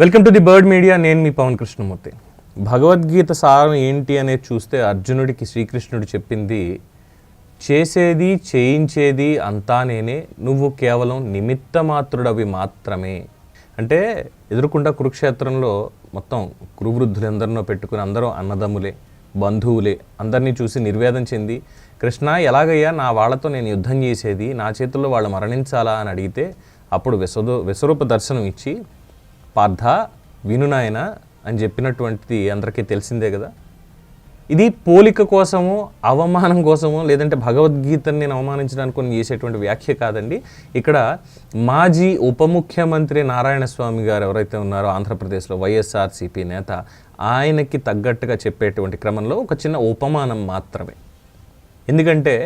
Welcome to the bird media నేను మీ పవన్ కృష్ణమూర్తి. భగవద్గీత సారం ఏంటి అనేది చూస్తే అర్జునుడికి శ్రీకృష్ణుడు చెప్పింది చేసేది చేయించేది అంతా నేనే. నువ్వు కేవలం నిమిత్త మాత్రుడవి మాత్రమే. అంటే ఎదురుకుండా కురుక్షేత్రంలో మొత్తం కురువృద్ధులందరినో పెట్టుకుని అందరూ అన్నదమ్ములే బంధువులే అందరినీ చూసి నిర్వేదం చెంది కృష్ణ ఎలాగయ్యా నా వాళ్ళతో నేను యుద్ధం చేసేది? నా చేతుల్లో వాళ్ళు మరణించాలా? అని అడిగితే అప్పుడు విశ్వదో విశ్వరూప దర్శనం ఇచ్చి పార్థ వినునాయన అని చెప్పినటువంటిది అందరికీ తెలిసిందే కదా. ఇది పోలిక కోసము అవమానం కోసము లేదంటే భగవద్గీతని నేను అవమానించడానికి కొన్ని చేసేటువంటి వ్యాఖ్య కాదండి. ఇక్కడ మాజీ ఉప ముఖ్యమంత్రి నారాయణ స్వామి గారు ఎవరైతే ఉన్నారో ఆంధ్రప్రదేశ్లో వైఎస్ఆర్సీపీ నేత ఆయనకి తగ్గట్టుగా చెప్పేటువంటి క్రమంలో ఒక చిన్న ఉపమానం మాత్రమే. ఎందుకంటే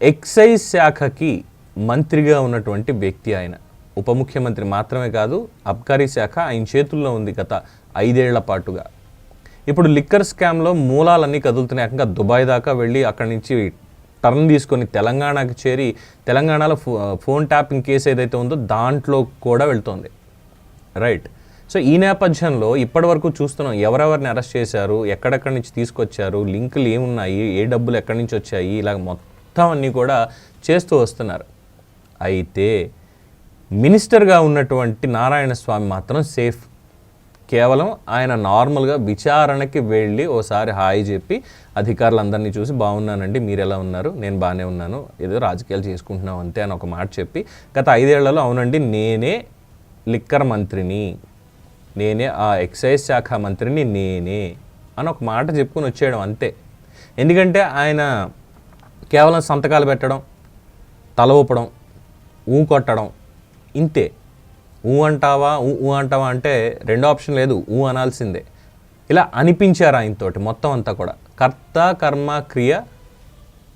ఎక్సైజ్ శాఖకి మంత్రిగా ఉన్నటువంటి వ్యక్తి ఆయన. ఉప ముఖ్యమంత్రి మాత్రమే కాదు అబ్కారీ శాఖ ఆయన చేతుల్లో ఉంది గత ఐదేళ్ళ పాటుగా. ఇప్పుడు లిక్కర్ స్కామ్లో మూలాలన్నీ కదులుతున్నాయి. ఏకంగా దుబాయ్ దాకా వెళ్ళి అక్కడి నుంచి టర్న్ తీసుకొని తెలంగాణకు చేరి తెలంగాణలో ఫో ఫోన్ ట్యాపింగ్ కేసు ఏదైతే ఉందో దాంట్లో కూడా వెళ్తోంది. రైట్. సో ఈ నేపథ్యంలో ఇప్పటివరకు చూస్తున్నాం ఎవరెవరిని అరెస్ట్ చేశారు ఎక్కడెక్కడి నుంచి తీసుకొచ్చారు లింకులు ఏమున్నాయి ఏ డబ్బులు ఎక్కడి నుంచి వచ్చాయి ఇలా మొత్తం అన్నీ కూడా చేస్తూ వస్తున్నారు. అయితే మినిస్టర్గా ఉన్నటువంటి నారాయణ స్వామి మాత్రం సేఫ్. కేవలం ఆయన నార్మల్గా విచారణకి వెళ్ళి ఓసారి హాయ్ చెప్పి అధికారులందరినీ చూసి బాగున్నానండి మీరు ఎలా ఉన్నారు? నేను బాగానే ఉన్నాను ఏదో రాజకీయాలు చేసుకుంటున్నాం అంతే అని ఒక మాట చెప్పి గత ఐదేళ్ళలో అవునండి నేనే లిక్కర్ మంత్రిని నేనే ఆ ఎక్సైజ్ శాఖ మంత్రిని నేనే అని ఒక మాట చెప్పుకొని వచ్చేయడం అంతే. ఎందుకంటే ఆయన కేవలం సంతకాలు పెట్టడం తల ఊపడం ఊ కొట్టడం ఇంతే. ఊ అంటావా ఊ ఊ అంటావా అంటే రెండో ఆప్షన్ లేదు ఊ అనాల్సిందే. ఇలా అనిపించారు ఆయనతోటి మొత్తం అంతా కూడా. కర్త కర్మ క్రియ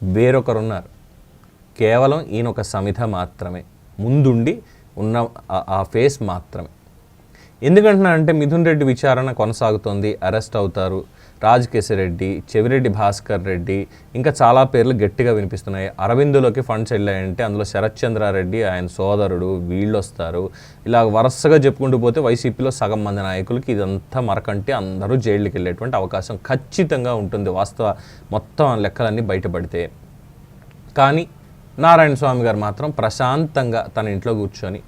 వేరొకరున్నారు. కేవలం ఈయన ఒక సమిధ మాత్రమే. ముందుండి ఉన్న ఆ ఫేస్ మాత్రమే. ఎందుకంటున్నా అంటే మిథున్ రెడ్డి విచారణ కొనసాగుతోంది అరెస్ట్ అవుతారు. రాజకేశరెడ్డి చెవిరెడ్డి భాస్కర్ రెడ్డి ఇంకా చాలా పేర్లు గట్టిగా వినిపిస్తున్నాయి. అరవిందులోకి ఫండ్స్ వెళ్ళాయంటే అందులో శరత్ చంద్రారెడ్డి ఆయన సోదరుడు వీళ్ళు వస్తారు ఇలా వరుసగా చెప్పుకుంటూ పోతే వైసీపీలో సగం మంది నాయకులకి ఇదంతా మరకంటే అందరూ జైళ్ళకి వెళ్ళేటువంటి అవకాశం ఖచ్చితంగా ఉంటుంది వాస్తవ మొత్తం లెక్కలన్నీ బయటపడితే. కానీ నారాయణ స్వామి గారు మాత్రం ప్రశాంతంగా తన ఇంట్లో కూర్చొని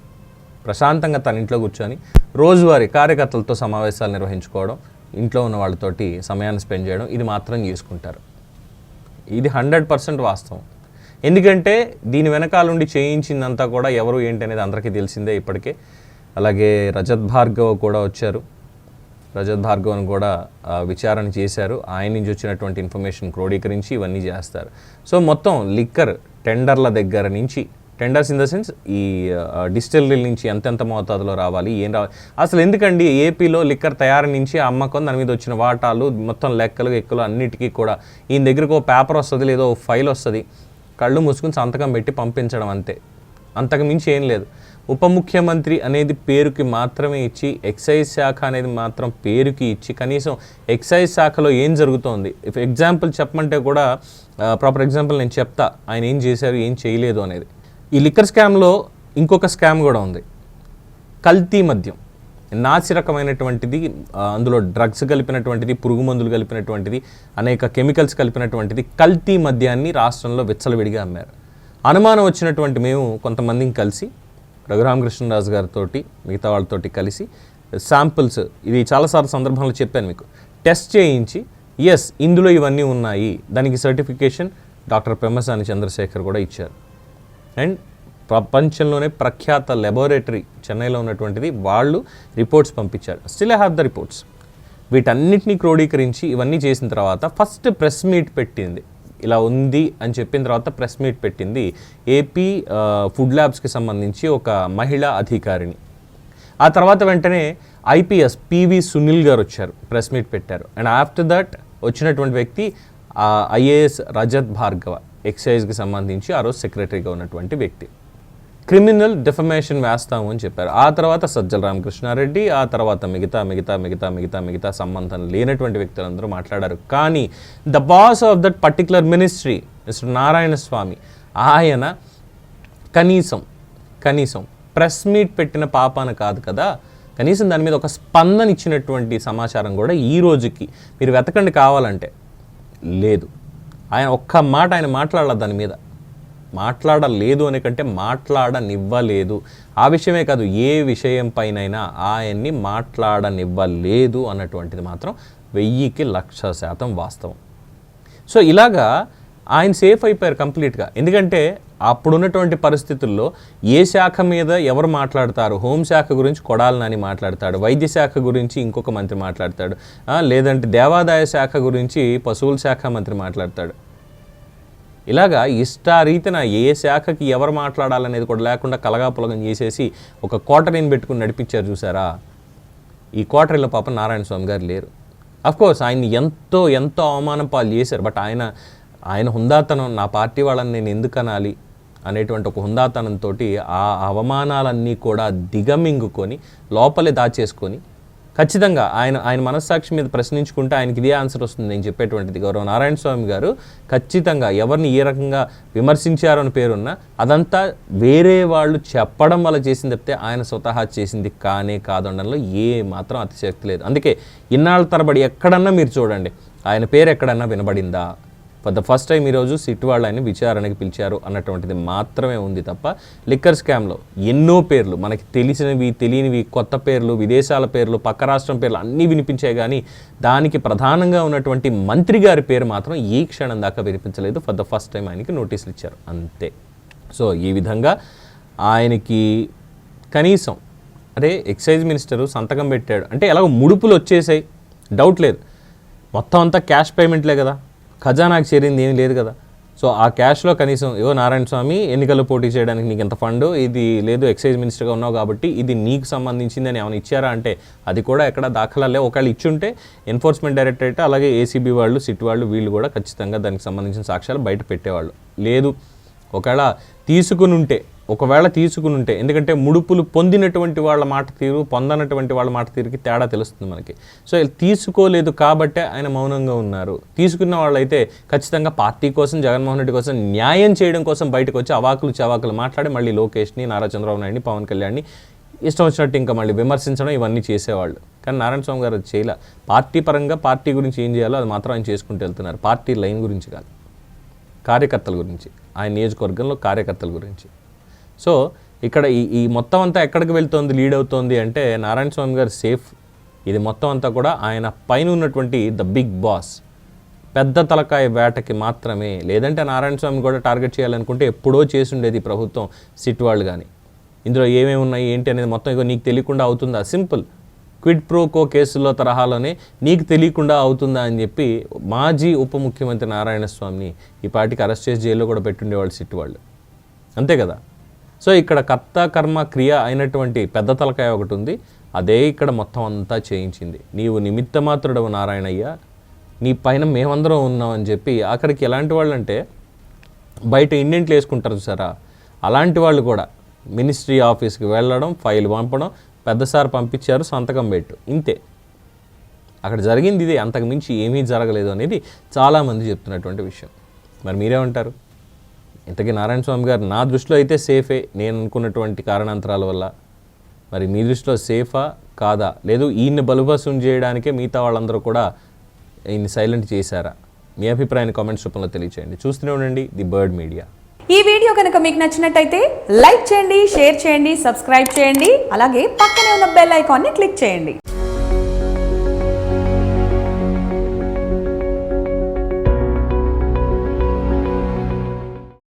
ప్రశాంతంగా తన ఇంట్లో కూర్చొని రోజువారీ కార్యకర్తలతో సమావేశాలు నిర్వహించుకోవడం ఇంట్లో ఉన్న వాళ్ళతోటి సమయాన్ని స్పెండ్ చేయడం ఇది మాత్రం చేసుకుంటారు. ఇది హండ్రెడ్ పర్సెంట్ వాస్తవం. ఎందుకంటే దీని వెనకాలండి చేయించిందంతా కూడా ఎవరు ఏంటి అనేది అందరికీ తెలిసిందే ఇప్పటికే. అలాగే రజత్ భార్గవ్ కూడా వచ్చారు. రజత్ భార్గవన్ కూడా విచారణ చేశారు. ఆయన నుంచి వచ్చినటువంటి ఇన్ఫర్మేషన్ క్రోడీకరించి ఇవన్నీ చేస్తారు. సో మొత్తం లిక్కర్ టెండర్ల దగ్గర నుంచి టెండర్స్ ఇన్ ద సెన్స్ ఈ డిస్టిలరీ నుంచి ఎంతెంత మోతాదులో రావాలి ఏం రావాలి? అసలు ఎందుకండి ఏపీలో లిక్కర్ తయారు నుంచి అమ్మకం దాని మీద వచ్చిన వాటాలు మొత్తం లెక్కలు ఎక్కలు అన్నిటికీ కూడా ఈయన దగ్గరకు ఒక పేపర్ వస్తుంది లేదో ఒక ఫైల్ వస్తుంది కళ్ళు మూసుకుని సంతకం పెట్టి పంపించడం అంతే. అంతకు మించి ఏం లేదు. ఉప ముఖ్యమంత్రి అనేది పేరుకి మాత్రమే ఇచ్చి ఎక్సైజ్ శాఖ అనేది మాత్రం పేరుకి ఇచ్చి కనీసం ఎక్సైజ్ శాఖలో ఏం జరుగుతోంది? ఇఫ్ ఎగ్జాంపుల్ చెప్పమంటే కూడా ప్రాపర్ ఎగ్జాంపుల్ నేను చెప్తా. ఆయన ఏం చేశారు ఏం చేయలేదు అనేది. ఈ లిక్కర్ స్కామ్లో ఇంకొక స్కామ్ కూడా ఉంది. కల్తీ మద్యం. నాసి రకమైనటువంటిది అందులో డ్రగ్స్ కలిపినటువంటిది పురుగు మందులు కలిపినటువంటిది అనేక కెమికల్స్ కలిపినటువంటిది కల్తీ మద్యాన్ని రాష్ట్రంలో విచ్చలవిడిగా అమ్మారు. అనుమానం వచ్చినటువంటి మేము కొంతమందిని కలిసి రఘురామకృష్ణరాజు గారితో మిగతా వాళ్ళతోటి కలిసి శాంపిల్స్ ఇది చాలాసార్లు సందర్భంలో చెప్పాను మీకు. టెస్ట్ చేయించి ఎస్ ఇందులో ఇవన్నీ ఉన్నాయి. దానికి సర్టిఫికేషన్ డాక్టర్ పెమ్మసాని చంద్రశేఖర్ కూడా ఇచ్చారు. అండ్ ప్రపంచంలోనే ప్రఖ్యాత లెబొరేటరీ చెన్నైలో ఉన్నటువంటిది వాళ్ళు రిపోర్ట్స్ పంపించారు. Still I have the reports వీటన్నిటిని క్రోడీకరించి ఇవన్నీ చేసిన తర్వాత ఫస్ట్ ప్రెస్ మీట్ పెట్టింది. ఇలా ఉంది అని చెప్పిన తర్వాత ప్రెస్ మీట్ పెట్టింది ఏపీ ఫుడ్ ల్యాబ్స్కి సంబంధించి ఒక మహిళా అధికారిని. ఆ తర్వాత వెంటనే ఐపీఎస్ పివి సునీల్ గారు వచ్చారు ప్రెస్ మీట్ పెట్టారు. అండ్ ఆఫ్టర్ దట్ వచ్చినటువంటి వ్యక్తి ఐఏఎస్ రజత్ భార్గవ ఎక్సైజ్కి సంబంధించి ఆ రోజు సెక్రటరీగా ఉన్నటువంటి వ్యక్తి. క్రిమినల్ డిఫమేషన్ వేస్తాము అని చెప్పారు. ఆ తర్వాత సజ్జల రామకృష్ణారెడ్డి ఆ తర్వాత మిగతా మిగతా మిగతా మిగతా మిగతా సంబంధం లేనటువంటి వ్యక్తులందరూ మాట్లాడారు. కానీ the boss of that particular ministry mister Narayana Swamy ఆయన కనీసం కనీసం ప్రెస్ మీట్ పెట్టిన పాపాన కాదు కదా కనీసం దాని మీద ఒక స్పందన ఇచ్చినటువంటి సమాచారం కూడా ఈ రోజుకి మీరు వెతకండి కావాలంటే లేదు. ఆయన ఒక్క మాట ఆయన మాట్లాడాలి దాని మీద. మాట్లాడలేదు అనే కంటే మాట్లాడనివ్వలేదు. ఆ విషయమే కాదు ఏ విషయం పైనైనా ఆయన్ని మాట్లాడనివ్వలేదు అన్నటువంటిది మాత్రం వెయ్యికి లక్ష శాతం వాస్తవం. సో ఇలాగా ఆయన సేఫ్ అయిపోయారు కంప్లీట్గా. ఎందుకంటే అప్పుడున్నటువంటి పరిస్థితుల్లో ఏ శాఖ మీద ఎవరు మాట్లాడతారు? హోంశాఖ గురించి కొడాలనని మాట్లాడతాడు. వైద్య శాఖ గురించి ఇంకొక మంత్రి మాట్లాడతాడు. లేదంటే దేవాదాయ శాఖ గురించి పశువుల శాఖ మంత్రి మాట్లాడతాడు. ఇలాగా ఇష్టారీతిన ఏ శాఖకి ఎవరు మాట్లాడాలనేది కూడా లేకుండా కలగాపులగం చేసేసి ఒక కోటరీని పెట్టుకుని నడిపించారు చూసారా? ఈ కోటరీలో పాప నారాయణ స్వామి గారు లేరు. అఫ్కోర్స్ ఆయన్ని ఎంతో ఎంతో అవమానం పాలు చేశారు. బట్ ఆయన ఆయన హుందాతనం నా పార్టీ వాళ్ళని నేను ఎందుకు అనాలి అనేటువంటి ఒక హుందాతనంతో ఆ అవమానాలన్నీ కూడా దిగమింగుకొని లోపలే దాచేసుకొని ఖచ్చితంగా ఆయన ఆయన మనస్సాక్షి మీద ప్రశ్నించుకుంటే ఆయనకి ఇదే ఆన్సర్ వస్తుంది నేను చెప్పేటువంటిది. గౌరవ నారాయణ స్వామి గారు ఖచ్చితంగా ఎవరిని ఏ రకంగా విమర్శించారు అని పేరున్న అదంతా వేరే వాళ్ళు చెప్పడం వల్ల చేసింది తప్పితే ఆయన స్వతహా చేసింది కానే కాదనడంలో ఏ మాత్రం అతిశక్తి లేదు. అందుకే ఇన్నాళ్ళ తరబడి ఎక్కడన్నా మీరు చూడండి ఆయన పేరు ఎక్కడన్నా వినబడిందా? ఫర్ ద ఫస్ట్ టైం ఈరోజు సిట్ వాళ్ళు ఆయన విచారణకి పిలిచారు అన్నటువంటిది మాత్రమే ఉంది తప్ప లిక్కర్ స్కామ్లో ఎన్నో పేర్లు మనకి తెలిసినవి తెలియనివి కొత్త పేర్లు విదేశాల పేర్లు పక్క రాష్ట్రం పేర్లు అన్నీ వినిపించాయి కానీ దానికి ప్రధానంగా ఉన్నటువంటి మంత్రి గారి పేరు మాత్రం ఈ క్షణం దాకా వినిపించలేదు. ఫర్ ద ఫస్ట్ టైం ఆయనకి నోటీసులు ఇచ్చారు. అంతే. సో ఈ విధంగా ఆయనకి కనీసం అదే ఎక్సైజ్ మినిస్టరు సంతకం పెట్టాడు. అంటే ఎలాగో ముడుపులు వచ్చేసాయి. డౌట్ లేదు. మొత్తం అంతా క్యాష్ పేమెంట్లే కదా. ఖజానాకు చేరింది ఏమీ లేదు కదా. సో ఆ క్యాష్లో కనీసం ఏవో నారాయణ స్వామి ఎన్నికల్లో పోటీ చేయడానికి నీకు ఎంత ఫండ్ ఇది లేదు ఎక్సైజ్ మినిస్టర్గా ఉన్నావు కాబట్టి ఇది నీకు సంబంధించింది అని ఏమైనా ఇచ్చారా అంటే అది కూడా ఎక్కడ దాఖలాలే. ఒకవేళ ఇచ్చుంటే ఎన్ఫోర్స్మెంట్ డైరెక్టరేట్ అలాగే ఏసీబీ వాళ్ళు సిట్ వాళ్ళు వీళ్ళు కూడా ఖచ్చితంగా దానికి సంబంధించిన సాక్ష్యాలు బయట పెట్టేవాళ్ళు. లేదు ఒకవేళ తీసుకుని ఉంటే ఒకవేళ తీసుకుని ఉంటే ఎందుకంటే ముడుపులు పొందినటువంటి వాళ్ళ మాట తీరు పొందనటువంటి వాళ్ళ మాట తీరుకి తేడా తెలుస్తుంది మనకి. సో తీసుకోలేదు కాబట్టే ఆయన మౌనంగా ఉన్నారు. తీసుకున్న వాళ్ళైతే ఖచ్చితంగా పార్టీ కోసం జగన్మోహన్ రెడ్డి కోసం న్యాయం చేయడం కోసం బయటకు వచ్చి అవాకులు చవాకులు మాట్లాడి మళ్ళీ లోకేష్ని నారా చంద్రబాబు నాయుడిని పవన్ కళ్యాణ్ని ఇష్టం వచ్చినట్టు ఇంకా మళ్ళీ విమర్శించడం ఇవన్నీ చేసేవాళ్ళు. కానీ నారాయణ స్వామి గారు అది చేయలే. పార్టీ పరంగా పార్టీ గురించి ఏం చేయాలో అది మాత్రం ఆయన చేసుకుంటూ వెళ్తున్నారు. పార్టీ లైన్ గురించి కాదు. కార్యకర్తల గురించి. ఆయన నియోజకవర్గంలో కార్యకర్తల గురించి. సో ఇక్కడ ఈ ఈ మొత్తం అంతా ఎక్కడికి వెళ్తోంది లీడ్ అవుతోంది అంటే నారాయణ స్వామి గారు సేఫ్ ఇది మొత్తం అంతా కూడా ఆయన పైన ఉన్నటువంటి ద బిగ్ బాస్ పెద్ద తలకాయ వేటకి మాత్రమే. లేదంటే నారాయణ స్వామి కూడా టార్గెట్ చేయాలనుకుంటే ఎప్పుడో చేసుండేది ప్రభుత్వం సిట్ వాళ్ళు కానీ ఇందులో ఏమేమి ఉన్నాయి ఏంటి అనేది మొత్తం ఇక నీకు తెలియకుండా అవుతుందా? సింపుల్. క్విడ్ ప్రోకో కేసుల్లో తరహాలోనే నీకు తెలియకుండా అవుతుందా అని చెప్పి మాజీ ఉప ముఖ్యమంత్రి నారాయణ స్వామిని ఈ పార్టీకి అరెస్ట్ చేసి జైల్లో కూడా పెట్టుండేవాళ్ళు సిట్ వాళ్ళు. అంతే కదా? సో ఇక్కడ కర్త కర్మ క్రియ అయినటువంటి పెద్ద తలకాయ ఒకటి ఉంది. అదే ఇక్కడ మొత్తం అంతా చేయించింది. నీవు నిమిత్తమాత్రుడవు నారాయణయ్య. నీ పైన మేమందరం ఉన్నామని చెప్పి అక్కడికి ఎలాంటి వాళ్ళు అంటే బయట ఇండెంట్లు వేసుకుంటారు సారా అలాంటి వాళ్ళు కూడా మినిస్ట్రీ ఆఫీస్కి వెళ్ళడం ఫైల్ పంపడం పెద్ద సార్ పంపించారు సంతకం పెట్టు. ఇంతే. అక్కడ జరిగింది ఇదే. అంతకుమించి ఏమీ జరగలేదు అనేది చాలామంది చెప్తున్నటువంటి విషయం. మరి మీరేమంటారు? ఇంతకీ నారాయణ స్వామి గారు నా దృష్టిలో అయితే సేఫే నేను అనుకున్నటువంటి కారణాంతరాల వల్ల. మరి మీ దృష్టిలో సేఫా కాదా? లేదు ఈయన్ని బలుభసం చేయడానికే మిగతా వాళ్ళందరూ కూడా ఈయన్ని సైలెంట్ చేశారా? మీ అభిప్రాయాన్ని కామెంట్స్ రూపంలో తెలియచేయండి. చూస్తూనే ఉండండి ది బర్డ్ మీడియా. ఈ వీడియో కనుక మీకు నచ్చినట్టయితే లైక్ చేయండి షేర్ చేయండి సబ్స్క్రైబ్ చేయండి అలాగే పక్కనే ఉన్న బెల్ ఐకాన్ని క్లిక్ చేయండి.